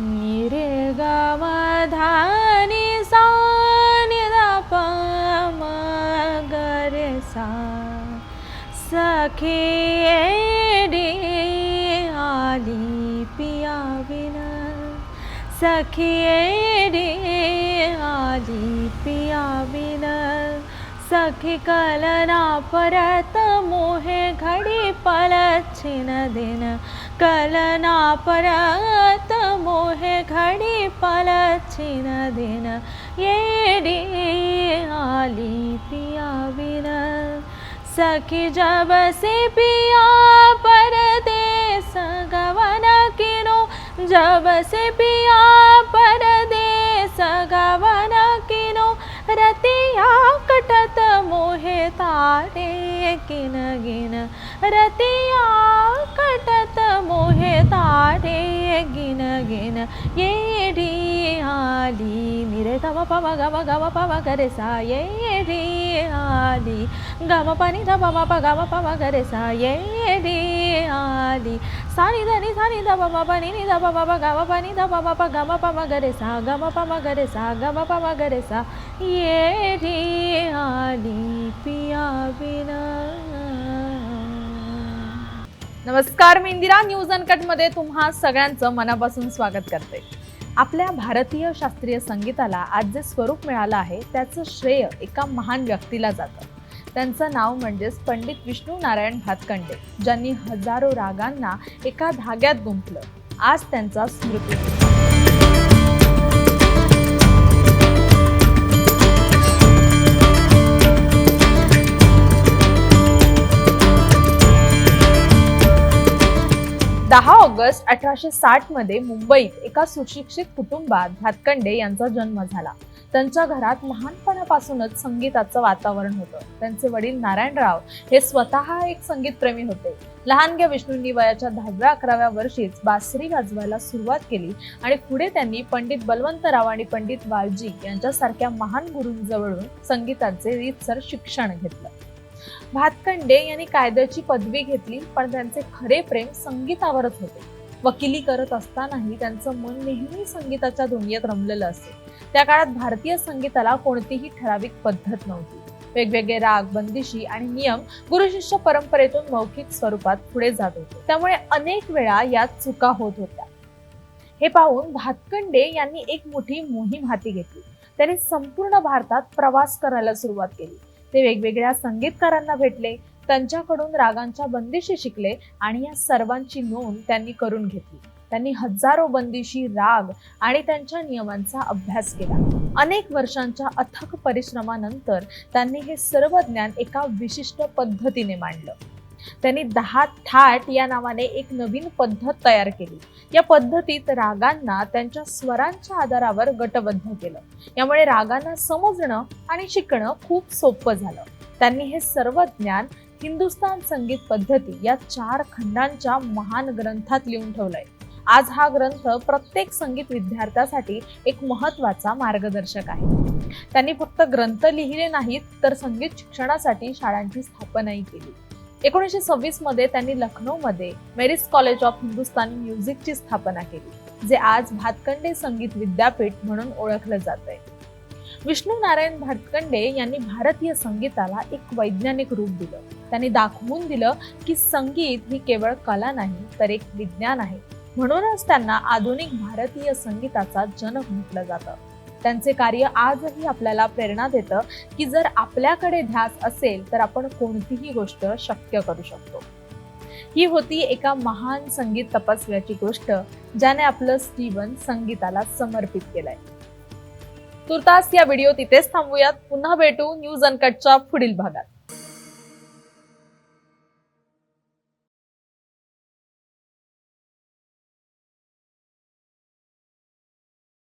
निर्गानि समगरसार सखि एी आली पियावि सखि एी आली पियावि सखि कलना पर मुहे घी पलीन कलना परत मोहे घडी पलच्छिन दिन येडी आली पिया बिन सखी जब से पिया परदेस गवन किनो जब से पिया परदेस गवन किनो ಹೆಕ್ಕಿನ ಗಿನ ರತಿಯ ಕಟತ ಮೋಹೆ ತಾರೆ ಗಿನ ಗಿನ ಏಡಿ आली निरे गम पम गम गम पम गरे सा येडी आली गम पनि ध पम प गम पम गरे सा येडी आली सानी धनी सानी ध पम नि ध बाबा प गम पनि ध पम प गम पम गरे सा गम पम गरे सा गम पम गरे सा येडी आली पिया बिना। नमस्कार मी इंदिरा न्यूज अनकटमध्ये तुम्हा सगळ्यांचं मनापासून स्वागत करते. आपल्या भारतीय शास्त्रीय संगीताला आज जे स्वरूप मिळालं आहे त्याचं श्रेय एका महान व्यक्तीला जातं. त्यांचं नाव म्हणजेच पंडित विष्णू नारायण भातखंडे ज्यांनी हजारो रागांना एका धाग्यात गुंफलं. आज त्यांचा स्मृती. दहा ऑगस्ट अठराशे साठमध्ये मुंबईत एका सुशिक्षित कुटुंबात भातकंडे यांचा जन्म झाला. त्यांच्या घरात लहानपणापासूनच संगीताचं वातावरण होतं. त्यांचे वडील नारायणराव हे स्वतः एक संगीतप्रेमी होते. लहानग्या विष्णूंनी वयाच्या दहाव्या अकराव्या वर्षीच बासरी वाजवायला सुरुवात केली आणि पुढे त्यांनी पंडित बलवंतराव आणि पंडित वालजी यांच्यासारख्या महान गुरूंजवळून संगीताचे रीतसर शिक्षण घेतलं. भातखंडे यांनी कायद्याची पदवी घेतली पण त्यांचे खरे प्रेम संगीतावरच होते. वकिली करत असतानाही त्यांचं मन नेहमी संगीताच्या दुनियेत रमलेलं असे. त्या काळात भारतीय संगीताला कोणतीही ठराविक पद्धत नव्हती. वेगवेगळे राग बंदिशी आणि नियम गुरुशिष्य परंपरेतून मौखिक स्वरूपात पुढे जात होते. त्यामुळे अनेक वेळा यात चुका होत होत्या. हे पाहून भातखंडे यांनी एक मोठी मोहीम हाती घेतली. त्यांनी संपूर्ण भारतात प्रवास करायला सुरुवात केली. ते वेगवेगळ्या संगीतकारांना भेटले त्यांच्याकडून रागांच्या बंदिशी शिकले आणि या सर्वांची नोंद त्यांनी करून घेतली. त्यांनी हजारो बंदिशी राग आणि त्यांच्या नियमांचा अभ्यास केला. अनेक वर्षांच्या अथक परिश्रमानंतर त्यांनी हे सर्व ज्ञान एका विशिष्ट पद्धतीने मांडलं. त्यांनी दहा थाट या नावाने एक नवीन पद्धत तयार केली. या पद्धतीत रागांना त्यांच्या स्वरांच्या आधारावर गटबद्ध केलं. यामुळे रागांना समजणं आणि शिकणं खूप सोपं झालं. त्यांनी हे सर्व ज्ञान हिंदुस्तान संगीत पद्धती या चार खंडांच्या महान ग्रंथात लिहून ठेवलंय. आज हा ग्रंथ प्रत्येक संगीत विद्यार्थ्यासाठी एक महत्त्वाचा मार्गदर्शक आहे. त्यांनी फक्त ग्रंथ लिहिले नाहीत तर संगीत शिक्षणासाठी शाळांची स्थापनाही केली. एकोणीसशे सव्वीसमध्ये त्यांनी लखनौमध्ये मेरिस कॉलेज ऑफ हिंदुस्तानी म्युझिकची स्थापना केली जे आज भातखंडे संगीत विद्यापीठ म्हणून ओळखलं जात आहे. विष्णू नारायण भातखंडे यांनी भारतीय संगीताला एक वैज्ञानिक रूप दिलं. त्यांनी दाखवून दिलं की संगीत ही केवळ कला नाही तर एक विज्ञान आहे. म्हणूनच त्यांना आधुनिक भारतीय संगीताचा जनक म्हटलं जातं. त्यांचे कार्य आजही आपल्याला प्रेरणा देतं की जर आपल्याकडे ध्यास असेल तर आपण कोणतीही गोष्ट शक्य करू शकतो. ही होती एका महान संगीत तपस्व्याची गोष्ट ज्याने आपलं स्टीवन संगीताला समर्पित केलंय. तुर्तास या व्हिडिओ तिथेच थांबूयात. पुन्हा भेटू न्यूज अनकटच्या पुढील भागात.